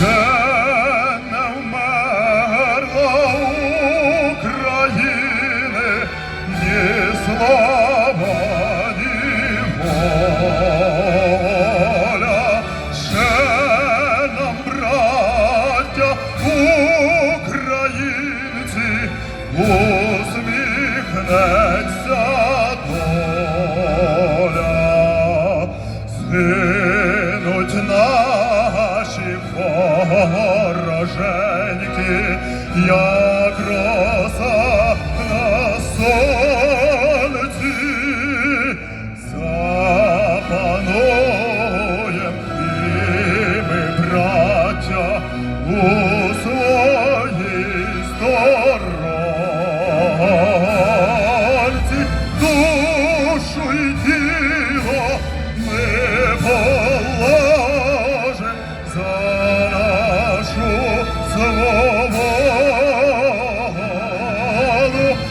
Не слава, ні воля. Нам, українці, усміхнеться доля. Згинуть наші вороженьки, як роса